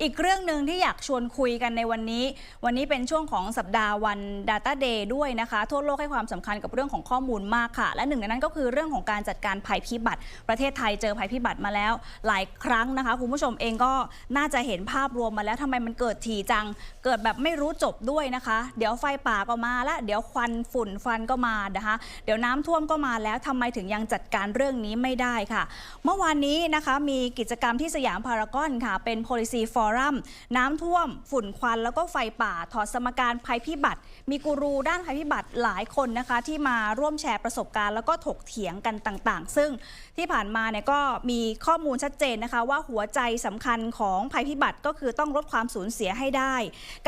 อีกเรื่องหนึ่งที่อยากชวนคุยกันในวันนี้ วันนี้เป็นช่วงของสัปดาห์วัน Data Day ด้วยนะคะ ทั่วโลกให้ความสำคัญกับเรื่องของข้อมูลมากค่ะ และหนึ่งในนั้นก็คือเรื่องของการจัดการภัยพิบัติ ประเทศไทยเจอภัยพิบัติมาแล้ว หลายครั้งนะคะ คุณผู้ชมเองก็น่าจะเห็นภาพรวมมาแล้วทำไมมันเกิดถี่จัง เกิดแบบไม่รู้จบด้วยนะคะ เดี๋ยวไฟป่าก็มาแล้วเดี๋ยวควันฝุ่นฟันก็มานะคะ เดี๋ยวน้ำท่วมก็มาแล้วทำไมถึงยังจัดการเรื่องนี้ไม่ได้ค่ะ เมื่อวานนี้นะคะมีกิจกรรมที่สยามพารากอนค่ะเป็น policy forum น้ำท่วม ฝุ่นควัน แล้วก็ไฟป่า ถอดสมการภัยพิบัติ มีกูรูด้านภัยพิบัติหลายคนนะคะ ที่มาร่วมแชร์ประสบการณ์แล้วก็ถกเถียงกันต่างๆ ซึ่งที่ผ่านมาเนี่ยก็มีข้อมูลชัดเจนนะคะ ว่าหัวใจสำคัญของภัยพิบัติก็คือต้องลดความสูญเสียให้ได้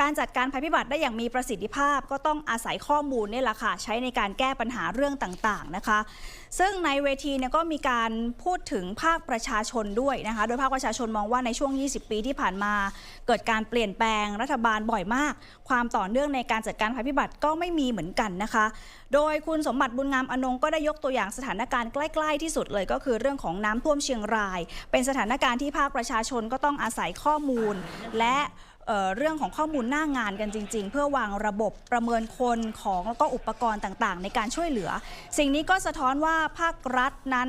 การจัดการภัยพิบัติได้อย่างมีประสิทธิภาพ ก็ต้องอาศัยข้อมูลนี่แหละค่ะใช้ในการแก้ปัญหาเรื่องต่างๆนะคะ ซึ่งในเวทีเนี่ยก็มีการพูดถึงภาคประชาชนด้วยนะคะ โดยภาคประชาชนมองว่าในช่วง 20 ปีที่ผ่านมา เกิดการเปลี่ยนแปลงรัฐบาลบ่อยมาก ความต่อเนื่องในการจัดการภัยพิบัติก็ไม่มีเหมือนกันนะคะ โดยคุณสมบัติบุญงามอนงก็ได้ยกตัวอย่างสถานการณ์ใกล้ ๆ ที่สุดเลยก็คือเรื่องของน้ำท่วมเชียงราย เป็นสถานการณ์ที่ภาคประชาชนก็ต้องอาศัยข้อมูลและ เเรื่องของข้อมูลหน้างานกันจริง ๆ เพื่อวางระบบประเมินคนของแล้วก็อุปกรณ์ต่างๆ ในการช่วยเหลือ สิ่งนี้ก็สะท้อนว่าภาครัฐนั้น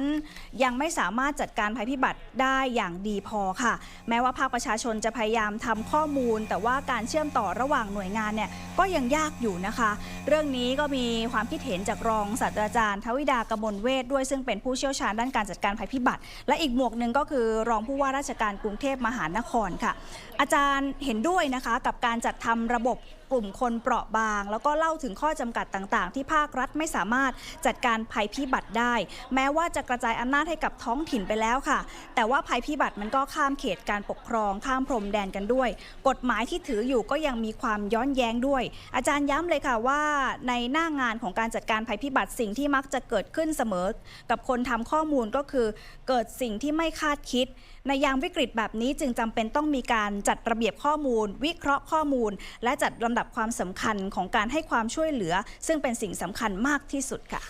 ยังไม่สามารถจัดการภัยพิบัติได้อย่างดีพอค่ะ แม้ว่าภาคประชาชนจะพยายามทำข้อมูล แต่ว่าการเชื่อมต่อระหว่างหน่วยงานเนี่ยก็ยังยากอยู่นะคะ เรื่องนี้ก็มีความคิดเห็นจากรองศาสตราจารย์ทวิดากมลเวทด้วยซึ่งเป็นผู้เชี่ยวชาญด้านการจัดการภัยพิบัติ และอีกหมวกหนึ่งก็คือรองผู้ว่าราชการกรุงเทพมหานครค่ะ อาจารย์เห็นด้วยนะคะ กับการจัดทำระบบกลุ่มคนเปราะบาง แล้วก็เล่าถึงข้อจำกัดต่างๆ ที่ภาครัฐไม่สามารถจัดการภัยพิบัติได้ แม้ว่าจะกระจายอำนาจให้กับท้องถิ่นไปแล้วค่ะ แต่ว่าภัยพิบัติมันก็ข้ามเขตการปกครอง ข้ามพรมแดนกันด้วย กฎหมายที่ถืออยู่ก็ยังมีความย้อนแย้งด้วย อาจารย์ย้ำเลยค่ะว่าในหน้างานของการจัดการภัยพิบัติสิ่งที่มักจะเกิดขึ้นเสมอ กับคนทำข้อมูลก็คือเกิดสิ่งที่ไม่คาดคิด ในยามวิกฤตแบบนี้จึงจำเป็นต้องมีการจัดระเบียบข้อมูล วิเคราะห์ข้อมูล และจัดลำดับความสำคัญของการให้ความช่วยเหลือ ซึ่งเป็นสิ่งสำคัญมากที่สุดค่ะ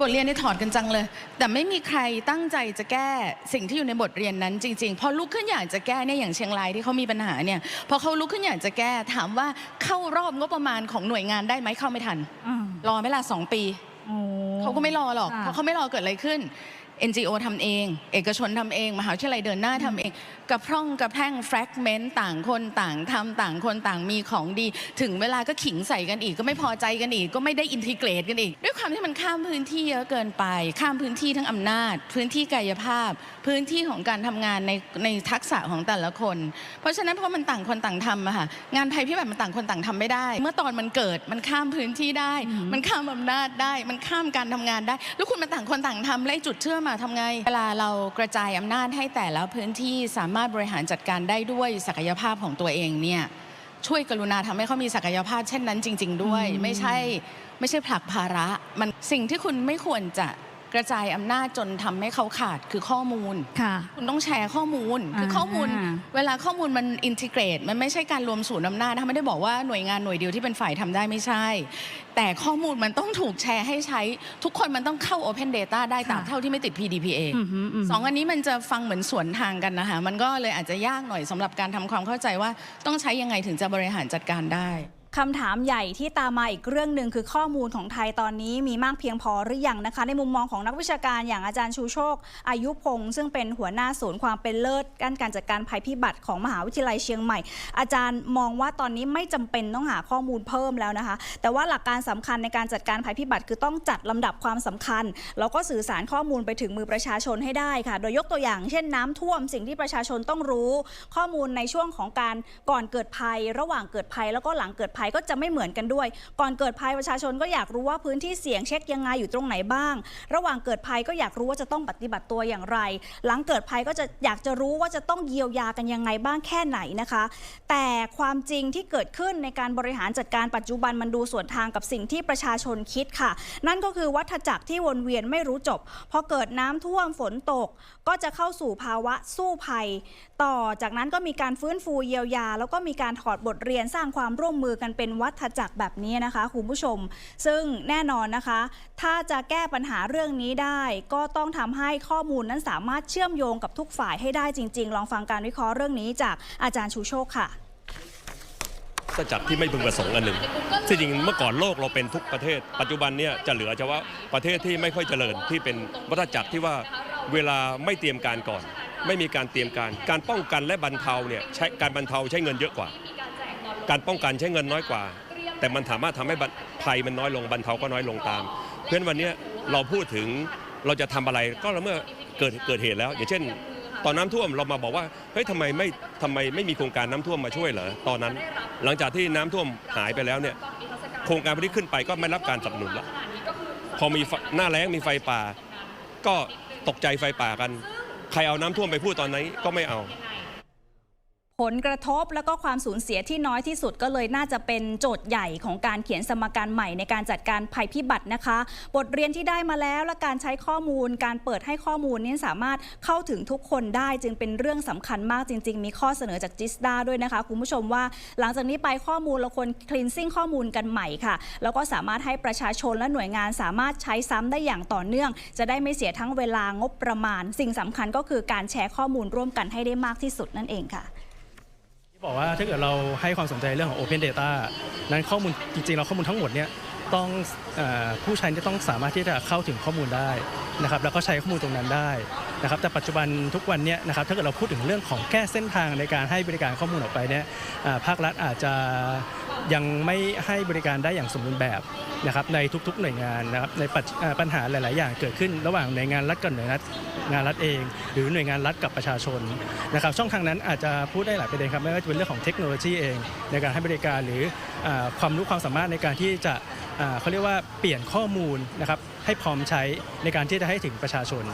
บทเรียนนี่ถอดกันจังเลย แต่ไม่มีใครตั้งใจจะแก้สิ่งที่อยู่ในบทเรียนนั้นจริงๆ พอลุกขึ้นอยากจะแก้เนี่ยอย่างเชียงรายที่เขามีปัญหาเนี่ยพอเขาลุกขึ้นอยากจะแก้ถามว่าเข้ารอบงบประมาณของหน่วยงานได้ไหมเข้าไม่ทันรอไหม่ละสองปีเขาก็ไม่รอหรอกค่ะเพราะเขาไม่รอเกิดอะไรขึ้น NGO ทำเอง เอกชนทำเอง มหาวิทยาลัยเดินหน้าทำเอง กระพร่องกระแพร่งแฟกเมนต์ต่างคนต่างทำต่างคนต่างมีของดี ถึงเวลาก็ขิงใส่กันอีก ก็ไม่พอใจกันอีก ก็ไม่ได้อินทิเกรตกันอีก ด้วยความที่มันข้ามพื้นที่เยอะเกินไป ข้ามพื้นที่ทั้งอำนาจ พื้นที่กายภาพ พื้นที่ของการทำงานในในทักษะของแต่ละคน เพราะฉะนั้นเพราะมันต่างคนต่างทำอะค่ะงานภัยพิบัติมันต่างคนต่างทำไม่ได้ เมื่อตอนมันเกิดมันข้ามพื้นที่ได้ มันข้ามอำนาจได้ มันข้ามการทำงานได้ แล้วคุณมาต่างคนต่างทำแล้วไอ้จุดเชื่อมมาทำไง เวลาเรากระจายอำนาจให้แต่ละพื้นที่สามารถบริหารจัดการได้ด้วยศักยภาพของตัวเองเนี่ยช่วยกรุณาทำให้เขามีศักยภาพเช่นนั้นจริง ๆ ด้วย ไม่ใช่ไม่ใช่ผลักภาระ มันสิ่งที่คุณไม่ควรจะ กระจายอำนาจจนทำให้เขาขาดคือข้อมูล ค่ะ คุณต้องแชร์ข้อมูล คืออ่าข้อมูล อ่า เวลาข้อมูลมันอินทิเกรต มันไม่ใช่การรวมศูนย์อำนาจนะคะไม่ได้บอกว่าหน่วยงานหน่วยเดียวที่เป็นฝ่ายทำได้ไม่ใช่ แต่ข้อมูลมันต้องถูกแชร์ให้ใช้ ทุกคนมันต้องเข้า Open Data ได้ตราบเท่าที่ไม่ติด PDPA สองอันนี้มันจะฟังเหมือนสวนทางกันนะคะ มันก็เลยอาจจะยากหน่อยสำหรับการทำความเข้าใจว่าต้องใช้ยังไงถึงจะบริหารจัดการได้ คำถามใหญ่ที่ตามมาอีกเรื่องหนึ่งคือข้อมูลของไทยตอนนี้มีมากเพียงพอหรือยังนะคะ ในมุมมองของนักวิชาการอย่างอาจารย์ชูโชค อายุพงศ์ซึ่งเป็นหัวหน้าศูนย์ความเป็นเลิศด้านการจัดการภัยพิบัติของมหาวิทยาลัยเชียงใหม่ อาจารย์มองว่าตอนนี้ไม่จำเป็นต้องหาข้อมูลเพิ่มแล้วนะคะ แต่ว่าหลักการสำคัญในการจัดการภัยพิบัติคือต้องจัดลำดับความสำคัญ แล้วก็สื่อสารข้อมูลไปถึงมือประชาชนให้ได้ค่ะ โดยยกตัวอย่าง เช่นน้ำท่วมสิ่งที่ประชาชนต้องรู้ ข้อมูลในช่วงของการก่อนเกิดภัย ระหว่างเกิดภัยแล้วก็หลังเกิดภัยก็จะไม่เหมือนกันด้วย ก่อนเกิดภัยประชาชนก็อยากรู้ว่าพื้นที่เสี่ยงเช็คยังไงอยู่ตรงไหนบ้าง ระหว่างเกิดภัยก็อยากรู้ว่าจะต้องปฏิบัติตัวอย่างไร หลังเกิดภัยก็จะอยากจะรู้ว่าจะต้องเยียวยากันยังไงบ้างแค่ไหนนะคะ แต่ความจริงที่เกิดขึ้นในการบริหารจัดการปัจจุบันมันดูสวนทางกับสิ่งที่ประชาชนคิดค่ะ นั่นก็คือวัฏจักรที่วนเวียนไม่รู้จบพอเกิดน้ำท่วมฝนตก ก็จะเข้าสู่ภาวะสู้ภัย ต่อจากนั้นก็มีการฟื้นฟูเยียวยา แล้วก็มีการถอดบทเรียนสร้างความร่วมมือกันเป็นวัฏจักรแบบนี้นะคะคุณผู้ชม ซึ่งแน่นอนนะคะ ถ้าจะแก้ปัญหาเรื่องนี้ได้ ก็ต้องทำให้ข้อมูลนั้นสามารถเชื่อมโยงกับทุกฝ่ายให้ได้จริง ๆ ลองฟังการวิเคราะห์เรื่องนี้จากอาจารย์ชูโชคค่ะวัฏจักรที่ไม่พึงประสงค์อันหนึ่งที่จริงเมื่อก่อนโลกเราเป็นทุกประเทศ ปัจจุบันเนี่ยจะเหลือเฉพาะประเทศที่ไม่ค่อยเจริญที่เป็นวัฏจักรที่ว่าเวลาไม่เตรียมการก่อน ไม่มีการเตรียมการ การป้องกันและบรรเทาเนี่ยใช้การบรรเทาใช้เงินเยอะกว่า การป้องกันใช้เงินน้อยกว่า แต่มันสามารถทำให้ภัยมันน้อยลงบรรเทาก็น้อยลงตาม เพราะฉะนั้นวันนี้เราพูดถึงเราจะทำอะไรก็เมื่อเกิดเกิดเหตุแล้ว อย่างเช่น ตอนน้ำท่วมเรามาบอกว่าเฮ้ยทำไมไม่ทำไมไม่มีโครงการน้ำท่วมมาช่วยเหรอตอนนั้น หลังจากที่น้ำท่วมหายไปแล้วเนี่ยโครงการพวกนี้ขึ้นไปก็ไม่รับการสนับสนุนแล้วพอมีหน้าแล้งมีไฟป่า ก็ตกใจไฟป่ากัน ใครเอาน้ำท่วมไปพูดตอนนี้ก็ไม่เอา ผลกระทบแล้วก็ความสูญเสียที่น้อยที่สุดก็เลยน่าจะเป็นโจทย์ใหญ่ของการเขียนสมการใหม่ในการจัดการภัยพิบัตินะคะ บทเรียนที่ได้มาแล้วและการใช้ข้อมูล การเปิดให้ข้อมูลนี้สามารถเข้าถึงทุกคนได้จึงเป็นเรื่องสำคัญมากจริง ๆ มีข้อเสนอจากจิสดาด้วยนะคะ คุณผู้ชมว่าหลังจากนี้ไปข้อมูลเราควรคลีนซิ่งข้อมูลกันใหม่ค่ะ แล้วก็สามารถให้ประชาชนและหน่วยงานสามารถใช้ซ้ำได้อย่างต่อเนื่อง จะได้ไม่เสียทั้งเวลางบประมาณ สิ่งสำคัญก็คือการแชร์ข้อมูลร่วมกันให้ได้มากที่สุดนั่นเองค่ะ บอกว่าถ้าเกิดเราให้ความสนใจเรื่องของ Open Data นั้นข้อมูลจริงๆเราข้อมูลทั้งหมดเนี่ยต้องอผู้ใช้จะต้องสามารถที่จะเข้าถึงข้อมูลได้นะครับแล้วก็ใช้ข้อมูลตรงนั้นได้ นะครับแต่ปัจจุบันทุกวันนี้นะครับถ้าเกิดเราพูดถึงเรื่องของแก้เส้นทางในการให้บริการข้อมูลออกไปเนี่ยภาครัฐอาจจะยังไม่ให้บริการได้อย่างสมบูรณ์แบบนะครับในทุกๆหน่วยงานนะครับในปัจอ่าปัญหาหลาย ๆ อย่างเกิดขึ้น ระหว่างหน่วยงานรัฐกับหน่วยงานรัฐเอง หรือหน่วยงานรัฐกับประชาชนนะครับช่องทางนั้นอาจจะพูดได้หลายประเด็นครับไม่ว่าจะเป็นเรื่องของเทคโนโลยีเอง ในการให้บริการหรืออความรู้ความสามารถในการที่จะเขาเรียกว่าเปลี่ยนข้อมูลนะครับให้พร้อมใช้ในการที่จะให้ถึงประชาชน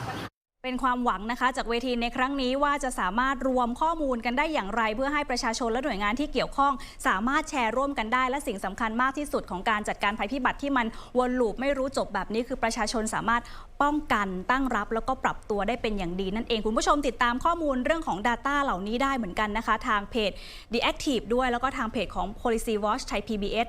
เป็นความหวังนะคะ จากเวทีในครั้งนี้ว่าจะสามารถรวมข้อมูลกันได้อย่างไร เพื่อให้ประชาชนและหน่วยงานที่เกี่ยวข้อง สามารถแชร์ร่วมกันได้ และสิ่งสำคัญมากที่สุดของการจัดการภัยพิบัติที่มันวนลูปไม่รู้จบแบบนี้ คือประชาชนสามารถป้องกันตั้งรับ แล้วก็ปรับตัวได้เป็นอย่างดี นั่นเองคุณผู้ชมติดตามข้อมูลเรื่องของ Data เหล่านี้ได้เหมือนกันนะคะ ทางเพจ The Active ด้วยแล้วก็ทางเพจของ Policy Watch ไทย PBS